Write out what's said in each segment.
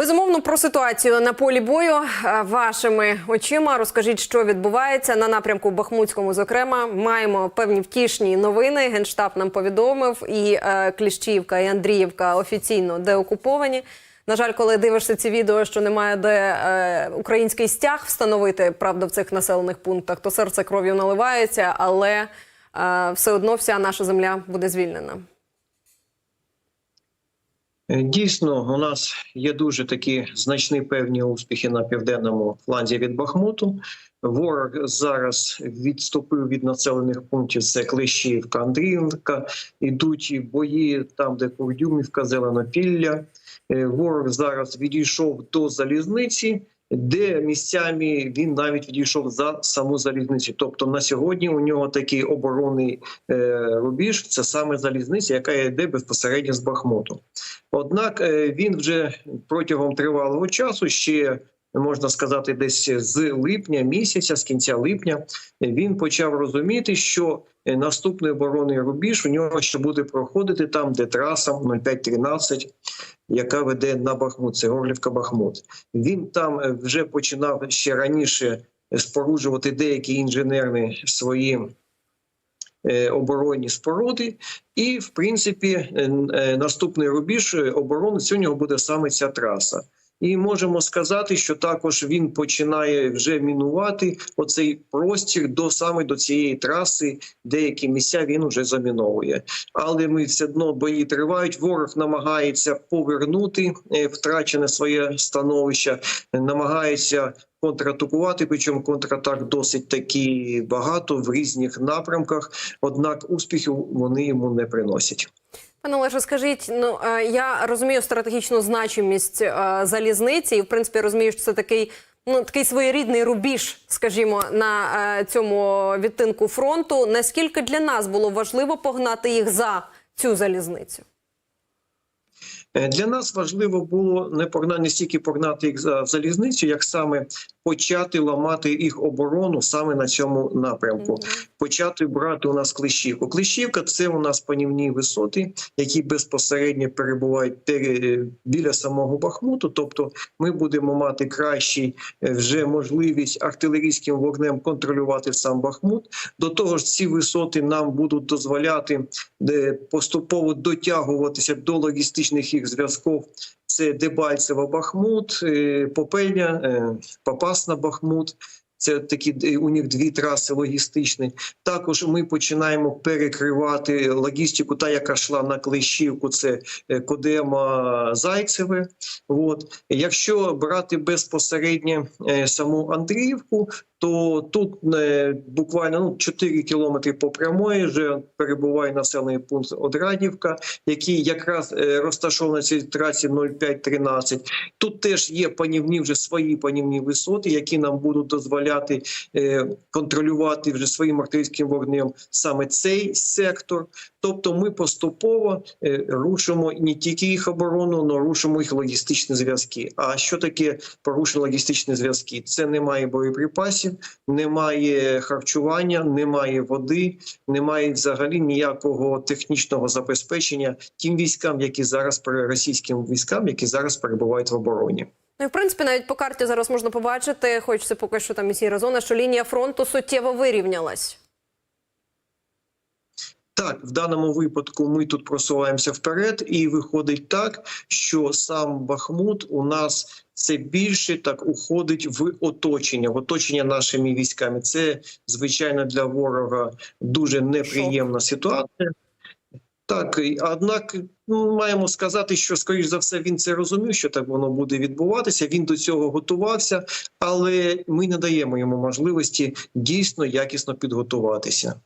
Безумовно, про ситуацію на полі бою е, вашими очима розкажіть, що відбувається на напрямку Бахмутському. Зокрема, маємо певні втішні новини. Генштаб нам повідомив, і е, Кліщівка, і Андріївка офіційно деокуповані. На жаль, коли дивишся ці відео, що немає де е, український стяг встановити правда в цих населених пунктах, то серце кров'ю наливається, але е, все одно вся наша земля буде звільнена. Е, Дійсно, у нас є дуже такі значні певні успіхи на південному фланзі від Бахмуту. Ворог зараз відступив від населених пунктів. Це Клещівка, Андріївка. Ідуть бої там, де Курдюмівка, Зеленопілля. Е, Ворог зараз відійшов до залізниці, де місцями він навіть відійшов за саму залізницю. Тобто на сьогодні у нього такий оборонний е, рубіж. Це саме залізниця, яка йде безпосередньо з Бахмуту. Однак е, він вже протягом тривалого часу ще. Можна сказати, десь з липня місяця, з кінця липня, він почав розуміти, що е, наступний оборонний рубіж у нього ще буде проходити там, де траса 0513, яка веде на Бахмут, це Горлівка Бахмут. Він там е, вже починав ще раніше споруджувати деякі інженерні свої оборонні споруди, і в принципі е, е, наступний рубіж е, оборони сьогодні буде саме ця траса. І можемо сказати, що також він починає вже мінувати оцей простір до саме до цієї траси. Деякі місця він вже заміновує. Але ми все одно бої тривають. Ворог намагається повернути е, втрачене своє становище, намагається контратакувати. Причому контратак досить таки багато в різних напрямках. Однак успіхів вони йому не приносять. Пане Олеже, скажіть, ну е, я розумію стратегічну значимість е, залізниці, і в принципі розумію, що це такий. Ну, такий своєрідний рубіж, скажімо, на е, цьому відтинку фронту. Наскільки для нас було важливо погнати їх за цю залізницю? Е, Для нас важливо було не погнати не стільки погнати їх за в залізницю, як саме почати ламати їх оборону саме на цьому напрямку. Почати брати у нас клещівку. Клещівка це у нас панівні висоти, які безпосередньо перебувають те- біля самого Бахмуту. Тобто, ми будемо мати кращий е, вже можливість артилерійським вогнем контролювати сам Бахмут. До того ж, ці висоти нам будуть дозволяти поступово дотягуватися до логістичних їх зв'язків. Це Дебальцево Бахмут, Попеня, е, Попасна Бахмут. Це такі е, у них дві траси логістичні. Також ми починаємо перекривати логістику, та яка йшла на Клещівку, це е, Кодема Зайцеве. От якщо брати безпосередньо е, саму Андріївку, то тут буквально ну, 4 кілометри по прямої вже перебуває населений пункт Одрадівка, який якраз розташований на цій трасі 0513. Тут теж є панівні вже свої панівні висоти, які нам будуть дозволяти е, контролювати вже своїм артилерійським вогнем саме цей сектор. Тобто, ми поступово е, рушимо не тільки їх оборону, але рушимо їх логістичні зв'язки. А що таке порушення логістичні зв'язки? Це немає боєприпасів, немає харчування, немає води, немає взагалі ніякого технічного забезпечення тим військам, які зараз російським військам, які зараз перебувають в обороні. Ну і в принципі навіть по карті зараз можна побачити, хоч це поки що там і сіра зона, що лінія фронту суттєво вирівнялась. Так, в даному випадку ми тут просуваємося вперед, і виходить так, що сам Бахмут у нас це більше так уходить в оточення, в оточення нашими військами. Це звичайно для ворога дуже неприємна ситуація. Так, однак ну, маємо сказати, що скоріш за все він це розумів, що так воно буде відбуватися. Він до цього готувався, але ми не даємо йому можливості дійсно якісно підготуватися.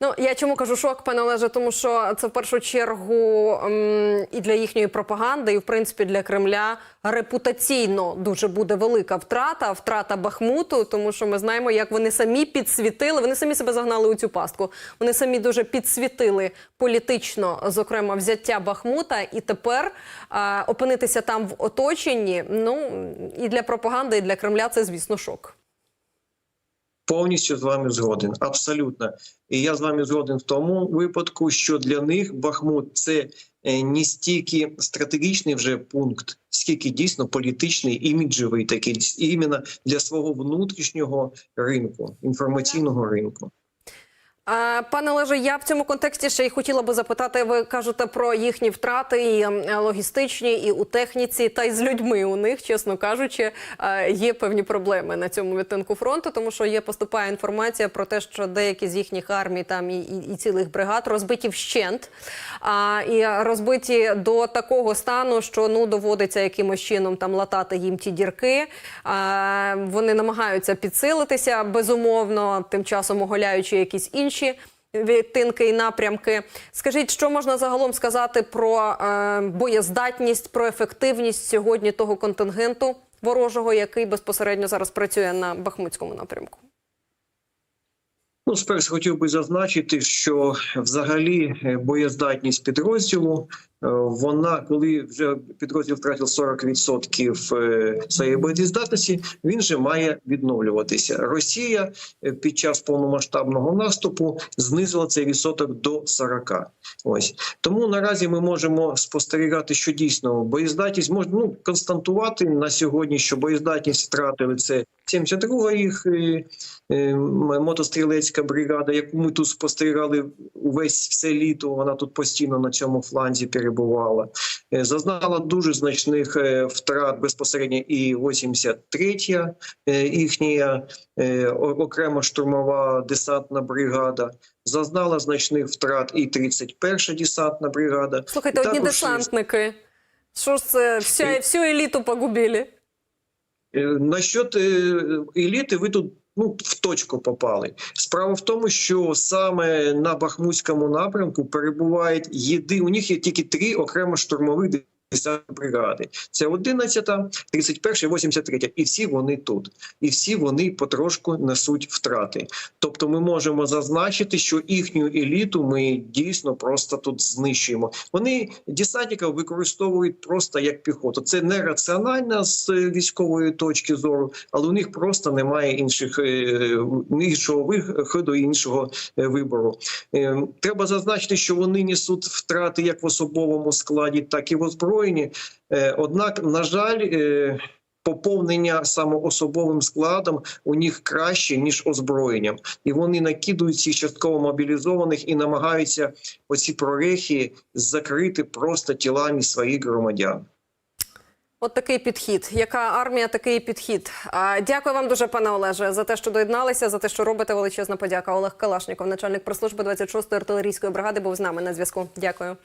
Ну я чому кажу шок, пане Олеже, тому що це в першу чергу ем, і для їхньої пропаганди, і в принципі для Кремля репутаційно дуже буде велика втрата, втрата Бахмуту, тому що ми знаємо, як вони самі підсвітили. Вони самі себе загнали у цю пастку. Вони самі дуже підсвітили політично, зокрема, взяття Бахмута, і тепер е, опинитися там в оточенні. Ну і для пропаганди, і для Кремля це звісно шок. Повністю з вами згоден, абсолютно. І я з вами згоден в тому випадку, що для них Бахмут це е, не стільки стратегічний вже пункт, скільки дійсно політичний, іміджевий такий, іменно для свого внутрішнього ринку, інформаційного ринку. Пане Олеже, я в цьому контексті ще й хотіла би запитати. Ви кажете про їхні втрати і е, логістичні, і у техніці, та й з людьми у них, чесно кажучи, е, є певні проблеми на цьому відтинку фронту, тому що є поступає інформація про те, що деякі з їхніх армій там і, і, і цілих бригад розбиті вщент, а і розбиті до такого стану, що ну доводиться якимось чином там латати їм ті дірки. А, вони намагаються підсилитися безумовно, тим часом оголяючи якісь інші відтинки і напрямки. Скажіть, що можна загалом сказати про е, боєздатність, про ефективність сьогодні того контингенту ворожого, який безпосередньо зараз працює на Бахмутському напрямку? Ну, спершу хотів би зазначити, що взагалі е, боєздатність підрозділу, е, вона, коли вже підрозділ втратив 40% е, своєї боєздатності, він же має відновлюватися. Росія під час повномасштабного наступу знизила цей відсоток до 40%. Ось тому наразі ми можемо спостерігати, що дійсно боєздатність можна ну, константувати на сьогодні, що боєздатність втратили це 72 їх е, е, мотострілецька бригада, яку ми тут спостерігали увесь все літо. Вона тут постійно на цьому фланзі перебувала. Е, Зазнала дуже значних втрат безпосередньо і 83-я е, їхня окрема штурмова десантна бригада. Зазнала значних втрат і 31-ша десантна бригада. Слухайте, одні десантники. Що ж це вся, всю еліту погубили? Е, Насчет е, еліти, ви тут ну в точку попали. Справа в тому, що саме на Бахмутському напрямку перебувають єди. У них є тільки три окремо штурмових бригади. Це 11-та, 31-та, 83-та. І всі вони тут. І всі вони потрошку несуть втрати. Тобто, ми можемо зазначити, що їхню еліту ми дійсно просто тут знищуємо. Вони десантників використовують просто як піхоту. Це не раціонально з військової точки зору, але у них просто немає інших е, іншого виходу, іншого е, вибору. Е, Треба зазначити, що вони несуть втрати як в особовому складі, так і в озброєнні. Е, Однак, на жаль, е, поповнення саме особовим складом у них краще ніж озброєнням, і вони накидують цих частково мобілізованих і намагаються оці прорехи закрити просто тілами своїх громадян. От такий підхід. Яка армія, такий підхід. Дякую вам дуже, пане Олеже, за те, що доєдналися, за те, що робите. Величезна подяка. Олег Калашніков, начальник прес-служби 26-ї артилерійської бригади, був з нами на зв'язку. Дякую.